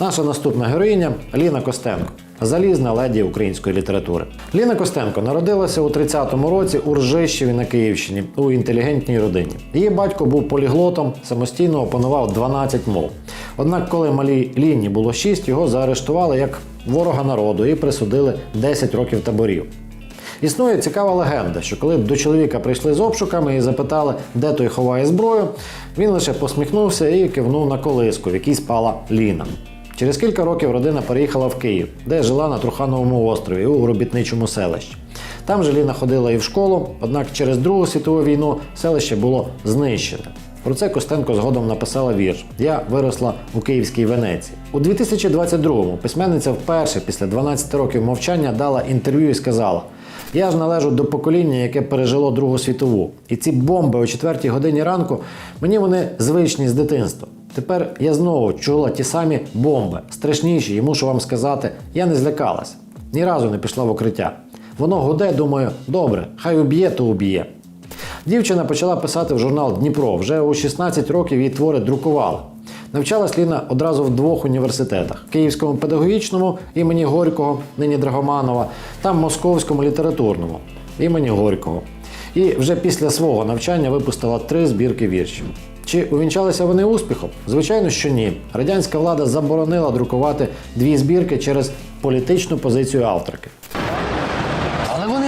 Наша наступна героїня Ліна Костенко. Залізна леді української літератури. Ліна Костенко народилася у 30-му році у Ржищеві на Київщині у інтелігентній родині. Її батько був поліглотом, самостійно опанував 12 мов. Однак, коли малій Ліні було 6, його заарештували як ворога народу і присудили 10 років таборів. Існує цікава легенда, що коли до чоловіка прийшли з обшуками і запитали, де той ховає зброю, він лише посміхнувся і кивнув на колиску, в якій спала Ліна. Через кілька років родина переїхала в Київ, де жила на Трухановому острові у робітничому селищі. Там же Ліна ходила і в школу, однак через Другу світову війну селище було знищене. Про це Костенко згодом написала вірш Я виросла у Київській Венеції. У 2022-му письменниця вперше після 12 років мовчання дала інтерв'ю і сказала: Я ж належу до покоління, яке пережило Другу світову. І ці бомби о 4 годині ранку мені вони звичні з дитинства. Тепер я знову чула ті самі бомби, страшніші, і мушу вам сказати, я не злякалася. Ні разу не пішла в укриття. Воно гуде, думаю, добре, хай уб'є, то уб'є. Дівчина почала писати в журнал Дніпро. Вже у 16 років її твори друкували. Навчалась Ліна одразу в двох університетах: Київському педагогічному імені Горького, нині Драгоманова, та Московському літературному імені Горького. І вже після свого навчання випустила три збірки віршів. Чи увінчалися вони успіхом? Звичайно, що ні. Радянська влада заборонила друкувати дві збірки через політичну позицію авторки. Але вони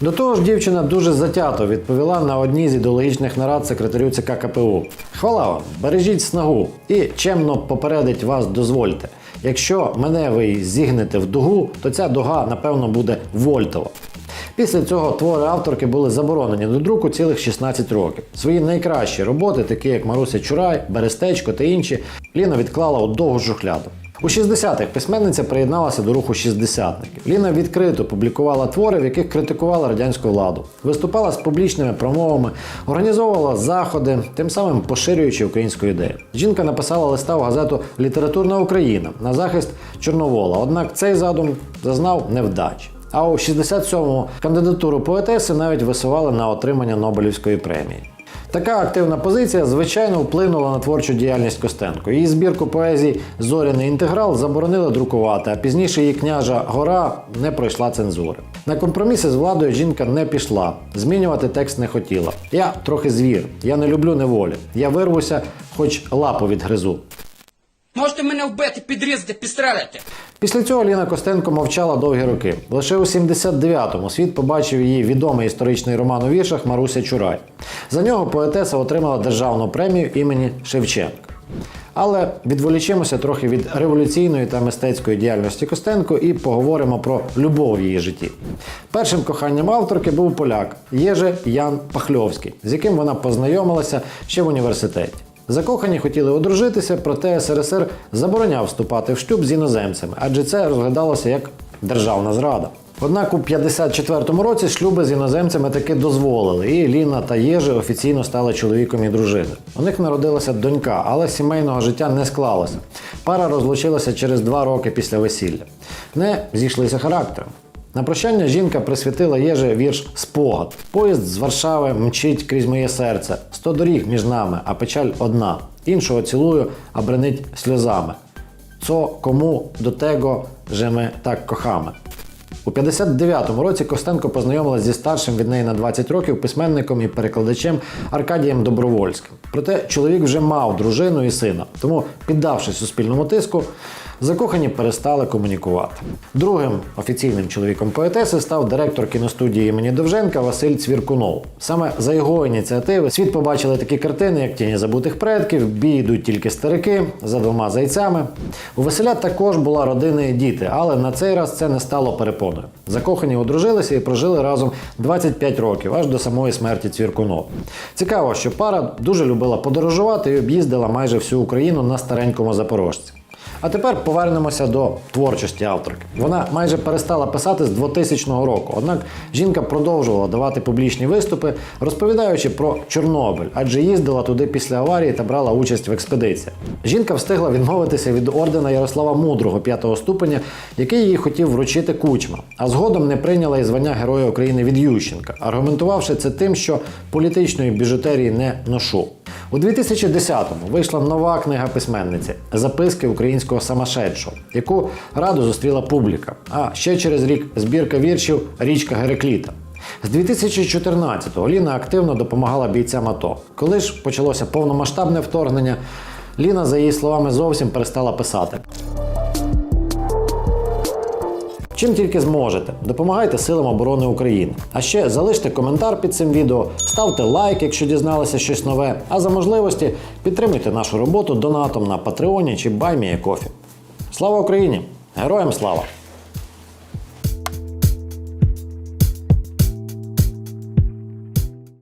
До того ж, дівчина дуже затято відповіла на одній з ідеологічних нарад секретарю ЦК КПУ. Хвала вам, бережіть снагу і чемно попередить вас дозвольте. Якщо мене ви зігнете в дугу, то ця дуга, напевно, буде вольтова. Після цього твори авторки були заборонені до друку цілих 16 років. Свої найкращі роботи, такі як Маруся Чурай, Берестечко та інші, Ліна відклала у довгу шухляду. У 60-х письменниця приєдналася до руху шістдесятників. Ліна відкрито публікувала твори, в яких критикувала радянську владу, виступала з публічними промовами, організовувала заходи, тим самим поширюючи українську ідею. Жінка написала листа в газету Літературна Україна на захист Чорновола. Однак цей задум зазнав невдачі. А у 67-му кандидатуру поетеси навіть висували на отримання Нобелівської премії. Така активна позиція, звичайно, вплинула на творчу діяльність Костенко. Її збірку поезій Зоряний інтеграл заборонили друкувати, а пізніше її княжа гора не пройшла цензури. На компроміси з владою жінка не пішла, змінювати текст не хотіла. Я трохи звір, я не люблю неволі. Я вирвуся, хоч лапу відгризу. Можете мене вбити, підрізати, підстрелити. Після цього Ліна Костенко мовчала довгі роки. Лише у 79-му світ побачив її відомий історичний роман у віршах Маруся Чурай. За нього поетеса отримала державну премію імені Шевченка. Але відволічимося трохи від революційної та мистецької діяльності Костенко і поговоримо про любов в її житті. Першим коханням авторки був поляк Єже Ян Пахльовський, з яким вона познайомилася ще в університеті. Закохані хотіли одружитися, проте СРСР забороняв вступати в шлюб з іноземцями, адже це розглядалося як державна зрада. Однак у 54-му році шлюби з іноземцями таки дозволили, і Ліна та Єжи офіційно стали чоловіком і дружиною. У них народилася донька, але сімейного життя не склалося. Пара розлучилася через два роки після весілля. Не зійшлися характером. На прощання жінка присвятила Єже вірш Спогад. Поїзд з Варшави мчить крізь моє серце. Сто доріг між нами, а печаль одна. Іншого цілую, а бренить сльозами. Цо кому до того, же ми так кохами. У 59-му році Костенко познайомилася зі старшим від неї на 20 років письменником і перекладачем Аркадієм Добровольським. Проте чоловік вже мав дружину і сина, тому, піддавшись суспільному тиску, закохані перестали комунікувати. Другим офіційним чоловіком поетеси став директор кіностудії імені Довженка Василь Цвіркунов. Саме за його ініціативи світ побачили такі картини, як Тіні забутих предків, бій йдуть тільки старики за двома зайцями. У Василя також була родина і діти, але на цей раз це не стало перепоною. Закохані одружилися і прожили разом 25 років, аж до самої смерті Цвіркунова. Цікаво, що пара дуже любила подорожувати і об'їздила майже всю Україну на старенькому запорожці. А тепер повернемося до творчості авторки. Вона майже перестала писати з 2000 року. Однак жінка продовжувала давати публічні виступи, розповідаючи про Чорнобиль, адже їздила туди після аварії та брала участь в експедиціях. Жінка встигла відмовитися від ордена Ярослава Мудрого п'ятого ступеня, який їй хотів вручити кучма, а згодом не прийняла і звання Героя України від Ющенка, аргументувавши це тим, що політичної біжутерії не ношу. У 2010-му вийшла нова книга письменниці Записки українського самошедшого, яку радо зустріла публіка. А ще через рік збірка віршів Річка Герекліта. З 2014-го Ліна активно допомагала бійцям АТО. Коли ж почалося повномасштабне вторгнення, Ліна, за її словами, зовсім перестала писати. Чим тільки зможете, допомагайте силам оборони України. А ще залиште коментар під цим відео, ставте лайк, якщо дізналися щось нове. А за можливості підтримуйте нашу роботу донатом на Патреоні чи Баймія Кофі. Слава Україні! Героям слава!